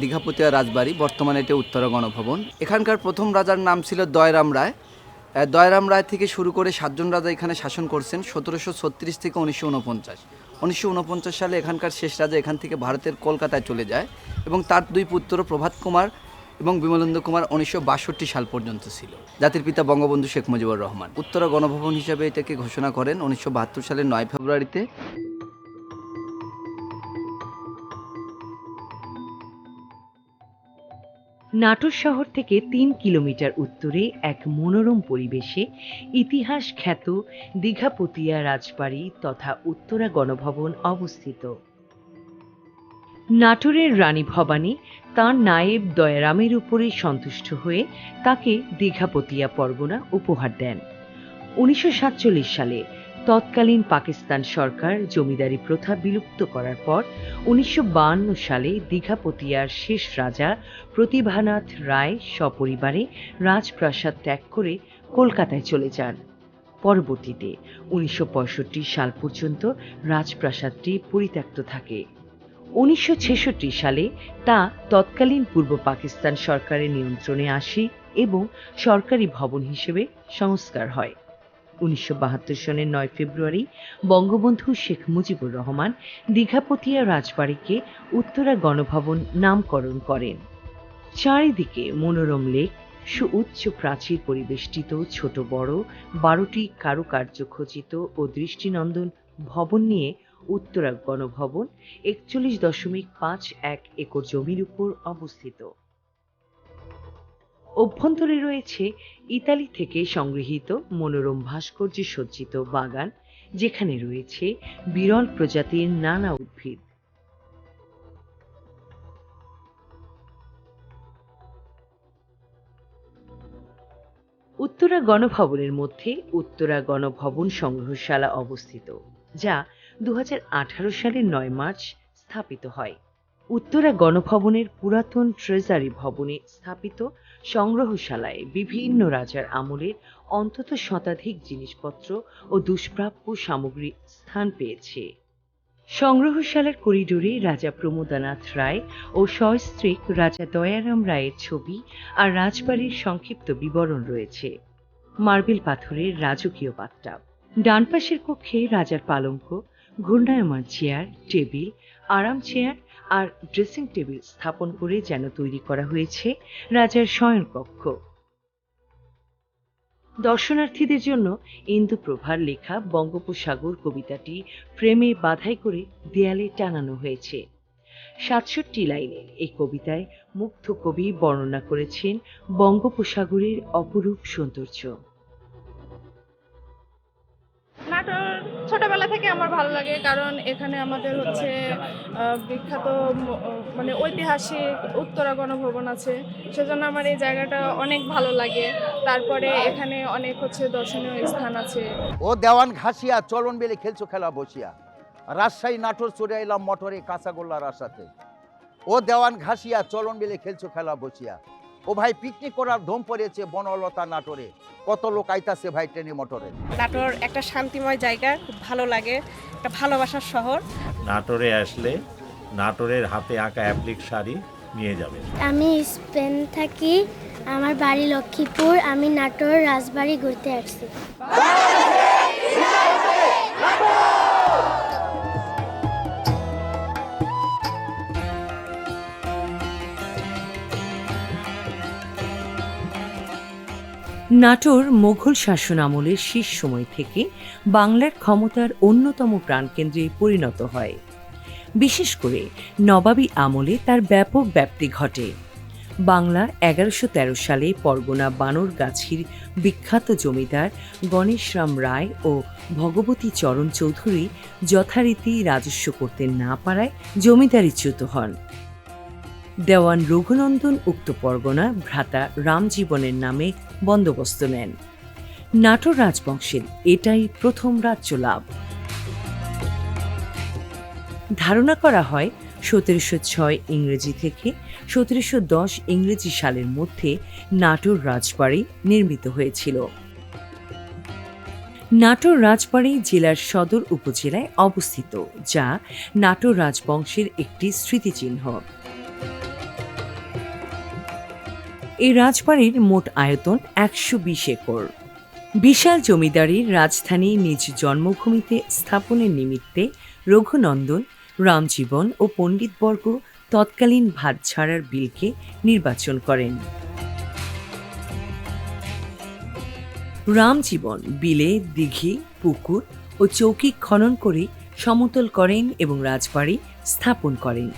দীঘাপতিয়া রাজবাড়ি, বর্তমানে এটি উত্তরা গণভবন। এখানকার প্রথম রাজার নাম ছিল দয়রাম রায়। দয়রাম রায় থেকে শুরু করে সাতজন রাজা এখানে শাসন করছেন, সতেরোশো ছত্রিশ থেকে উনিশশো উনপঞ্চাশ। উনিশশো উনপঞ্চাশ সালে এখানকার শেষ রাজা এখান থেকে ভারতের কলকাতায় চলে যায় এবং তার দুই পুত্র প্রভাত কুমার এবং বিমলেন্দ্র কুমার উনিশশো বাষট্টি সাল পর্যন্ত ছিল। জাতির পিতা বঙ্গবন্ধু শেখ মুজিবুর রহমান। উত্তরা গণভবন হিসাবে এটাকে ঘোষণা করেন উনিশশো বাহাত্তর সালের নয় ফেব্রুয়ারিতে। নাটোর শহর থেকে তিন কিলোমিটার উত্তরে এক মনোরম পরিবেশে ইতিহাস খ্যাত দীঘাপতিয়া রাজবাড়ি তথা উত্তরা গণভবন অবস্থিত। নাটোরের রানী ভবানী তাঁর নায়েব দয়ারামের উপরে সন্তুষ্ট হয়ে তাকে দীঘাপতিয়া পরগনা উপহার দেন। উনিশশো সাতচল্লিশ সালে তৎকালীন পাকিস্তান সরকার জমিদারি প্রথা বিলুপ্ত করার পর উনিশশো সালে দীঘাপতিয়ার শেষ রাজা প্রতিভানাথ রায় সপরিবারে রাজপ্রাসাদ ত্যাগ করে কলকাতায় চলে যান। পরবর্তীতে উনিশশো পঁয়ষট্টি সাল পর্যন্ত রাজপ্রাসাদটি পরিত্যক্ত থাকে। উনিশশো ছেষট্টি সালে তা তৎকালীন পূর্ব পাকিস্তান সরকারের নিয়ন্ত্রণে আসে এবং সরকারি ভবন হিসেবে সংস্কার হয়। উনিশশো সনের নয় ফেব্রুয়ারি বঙ্গবন্ধু শেখ মুজিবুর রহমান দীঘাপতিয়া রাজবাড়িকে উত্তরা গণভবন নামকরণ করেন। চারিদিকে মনোরম লেক, সুউচ্চ প্রাচীর পরিবেষ্টিত ছোট বড়, বারোটি কারুকার্য খচিত ও দৃষ্টিনন্দন ভবন নিয়ে উত্তরা গণভবন একচল্লিশ দশমিক পাঁচ এক একর জমির উপর অবস্থিত। অভ্যন্তরে রয়েছে ইতালি থেকে সংগৃহীত মনোরম ভাস্কর্যে সজ্জিত বাগান, যেখানে রয়েছে বিরল প্রজাতির নানা উদ্ভিদ। উত্তরা গণভবনের মধ্যে উত্তরা গণভবন সংগ্রহশালা অবস্থিত, যা দু হাজার আঠারো সালের নয় মার্চ স্থাপিত হয়। উত্তরা গণভবনের পুরাতন ট্রেজারি ভবনে স্থাপিত সংগ্রহশালায় বিভিন্ন রাজার আমলের অন্তত শতাধিক জিনিসপত্র ও দুষ্প্রাপ্য সামগ্রী স্থান পেয়েছে। সংগ্রহশালার করিডোরে রাজা প্রমোদানাথ রায় ও সস্ত্রীক রাজা দয়ারাম রায়ের ছবি আর রাজবাড়ির সংক্ষিপ্ত বিবরণ রয়েছে। মার্বেল পাথরের রাজকীয় বাথটাব ডান পাশের কক্ষে রাজার পালঙ্ক, ঘূর্ণায়মান চেয়ার, টেবিল আরাম চেয়ার আর ড্রেসিং টেবিল স্থাপন করে যেন তৈরি করা হয়েছে রাজার শয়নকক্ষ দর্শনার্থীদের জন্য ইন্দুপ্রভার লেখা বঙ্গোপসাগর কবিতাটি ফ্রেমে বাধাই করে দেয়ালে টানানো হয়েছে। সাতষট্টি লাইনের এই কবিতায় মুগ্ধ কবি বর্ণনা করেছেন বঙ্গোপসাগরের অপরূপ সৌন্দর্য। ছোটবেলা থেকে আমার ভালো লাগে, কারণ এখানে আমাদের হচ্ছে বিখ্যাত মানে ঐতিহাসিক উত্তরা গণভবন আছে। সেজন্য আমার এই জায়গাটা অনেক ভালো লাগে। তারপরে এখানে অনেক হচ্ছে দর্শনীয় স্থান আছে। ও দেওয়ান ঘাসিয়া, চলন বেলে খেলছো খেলা বসিয়া। রাজশাহী নাটোর চলে এলাম মোটরে কাঁচাগোল্লার আশাতে। ও দেওয়ান ঘাসিয়া, চলন বেলে খেলছো খেলা বসিয়া। ও ভাই পিকনিক করার ধম পড়েছে বনলতা নাটোরে। কত লোক আইতাছে ভাই ট্রেনে মোটরে? নাটোর একটা শান্তিময় জায়গা খুব ভালো লাগে একটা ভালোবাসার শহর। নাটোরে আসলে নাটোরের হাতে আঁকা অ্যাপ্লিক শাড়ি নিয়ে যাবে। আমি স্পেন থাকি আমার বাড়ি লক্ষ্মীপুর আমি নাটোর রাজবাড়ি ঘুরতে আসছি। নাটোর মোঘল শাসন আমলের শেষ সময় থেকে বাংলার ক্ষমতার অন্যতম প্রাণকেন্দ্রে পরিণত হয়। বিশেষ করে নবাবী আমলে তার ব্যাপক ব্যাপ্তি ঘটে। বাংলা এগারোশো তেরো সালে পরগনা বানরগাছির বিখ্যাত জমিদার গণেশরাম রায় ও ভগবতী চরণ চৌধুরী যথারীতি রাজস্ব করতে না পারায় জমিদারিচ্যুত হন। দেওয়ান রঘুনন্দন উক্ত পরগনা ভ্রাতা রামজীবনের নামে বন্দোবস্ত নেন। নাটোর রাজবংশের এটাই প্রথম রাজ্য লাভ। ধারণা করা হয়, সতেরোশো ছয় ইংরেজি থেকে সতেরোশো দশ ইংরেজি সালের মধ্যে নাটোর রাজবাড়ি নির্মিত হয়েছিল। নাটোর রাজবাড়ি জেলার সদর উপজেলায় অবস্থিত, যা নাটোর রাজবংশের একটি স্মৃতিচিহ্ন। এই রাজবাড়ির মোট আয়তন একশো বিশ একর। বিশাল জমিদারির রাজধানী নিজ জন্মভূমিতে স্থাপনের নিমিত্তে রঘুনন্দন, রামজীবন ও পণ্ডিতবর্গ তৎকালীন ভাতছাড়ার বিলকে নির্বাচন করেন। রামজীবন বিলে দিঘি, পুকুর ও চৌকি খনন করে সমতল করেন এবং রাজবাড়ি স্থাপন করেন।